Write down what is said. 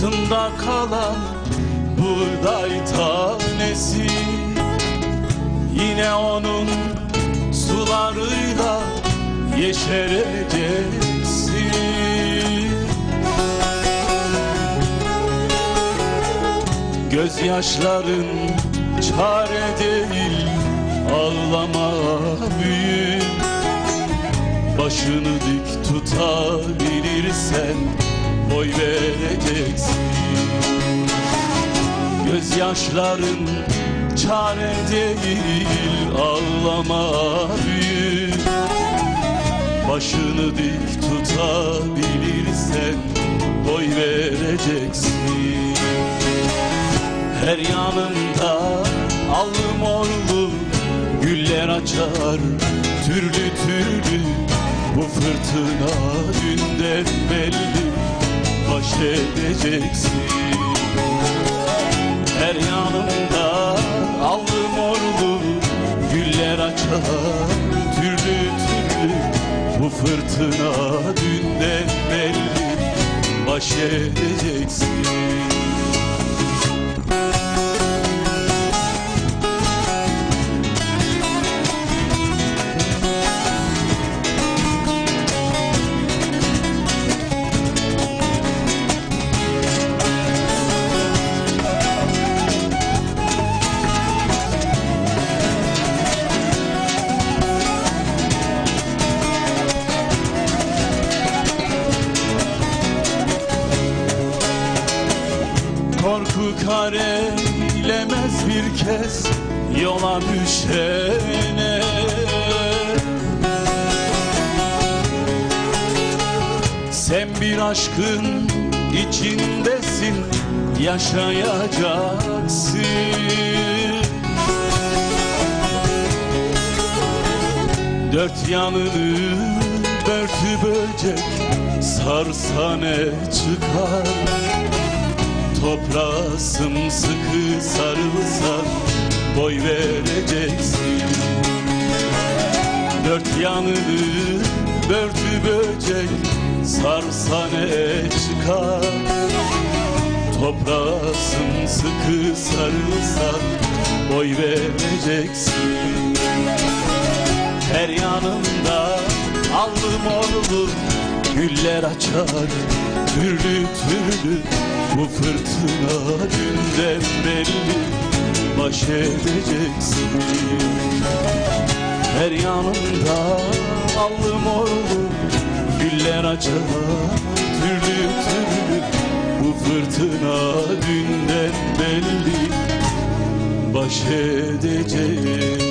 Sırtında kalan buğday tanesi. Yine onun sularıyla yeşereceksin. Gözyaşların çare değil Ağlama büyük Başını dik tutabilirsen Boy vereceksin. Gözyaşların çare değil Ağlama büyük. Başını dik tutabilirsen Boy vereceksin. Her yanında allı morlu güller açar Türlü türlü bu fırtına dünden belli Baş edeceksin. Her yanında allı morlu güller açar Türlü türlü. Bu fırtına dünden belli Baş edeceksin Korku karelemez bir kez yola düşene. Sen bir aşkın içindesin yaşayacaksın. Dört yanını börtü böcek sarsa ne çıkar Toprağa sımsıkı sarılsan boy vereceksin. Dört yanını börtü böcek sarsa ne çıkar. Toprağa sımsıkı sarılsan boy vereceksin. Her yanında allı morlu güller açar Türlü türlü bu fırtına günden belli Baş edeceksin. Her yanında allı morlu güller açar Türlü türlü bu fırtına dünden belli Baş edeceksin